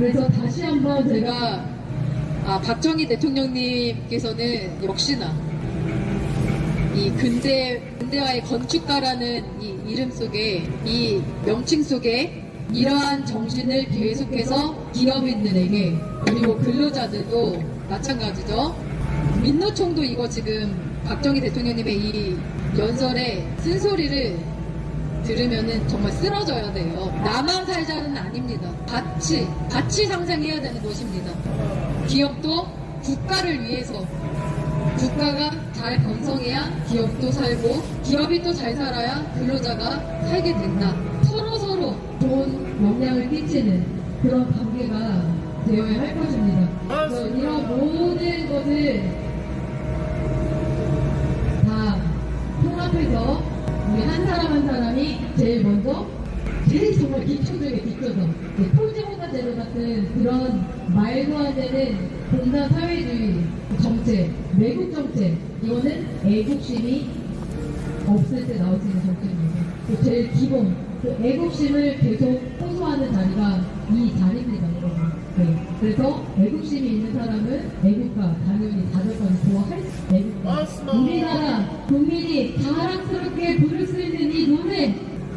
그래서 다시 한번 제가 아, 박정희 대통령님께서는 역시나 이 근대 근대화의 건축가라는 이 이름 속에 이 명칭 속에 이러한 정신을 계속해서 기업인들에게 그리고 근로자들도 마찬가지죠. 민노총도 이거 지금 박정희 대통령님의 이 연설의 쓴소리를 들으면은 정말 쓰러져야 돼요. 나만 살자는 아닙니다. 같이, 같이 상생해야 되는 것입니다. 기업도 국가를 위해서 국가가 잘 건성해야 기업도 살고 기업이 또 잘 살아야 근로자가 살게 된다. 서로 서로 좋은 영향을 끼치는 그런 관계가 되어야 할 것입니다. 그래서 이런 모든 것을 다 통합해서 우리 한 사람 한 사람이 제일 먼저 제일 정말 기초적에 뒤쳐서 토지공사제도 같은 그런 말도 안 되는 공산 사회주의 정책, 외국 정책 이거는 애국심이 없을 때 나올 수 있는 정책입니다. 그 제일 기본 그 애국심을 계속 호소하는 자리가 이 자리입니다, 여러분. 네. 그래서 애국심이 있는 사람은 애국가 당연히 다절까지 좋아할 수 애국가. 우리나라 국민 이 자랑스럽게 부를 수 있는 이 노래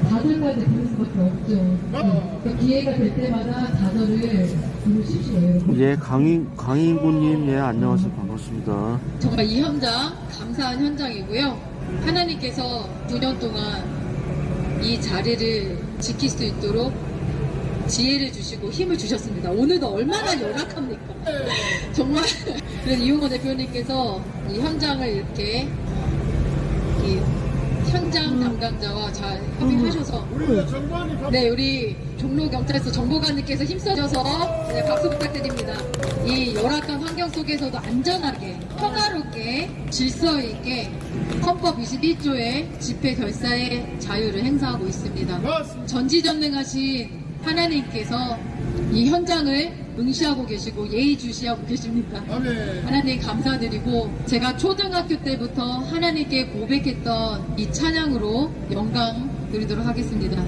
다절까지 부를 수밖에 없죠. 네. 그 기회가 될 때마다 다절을 부르십시오, 여러분. 예, 강인, 강인구님, 예, 안녕하세요. 반갑습니다. 정말 이 현장 감사한 현장이고요. 하나님께서 9년 동안 이 자리를 지킬 수 있도록 지혜를 주시고 힘을 주셨습니다. 오늘도 얼마나 열악합니까? 정말 그래서 이용호 대표님께서 이 현장을 이렇게 이 현장 담당자와 잘 협의하셔서 네, 우리 종로 경찰서 정보관님께서 힘써줘서 네, 박수 부탁드립니다. 이 열악한 환경 속에서도 안전하게, 평화롭게, 질서 있게 헌법 21조의 집회 결사의 자유를 행사하고 있습니다. 전지전능하신 하나님께서 이 현장을 응시하고 계시고 예의주시하고 계십니다. 아멘. 하나님 감사드리고 제가 초등학교 때부터 하나님께 고백했던 이 찬양으로 영광 드리도록 하겠습니다.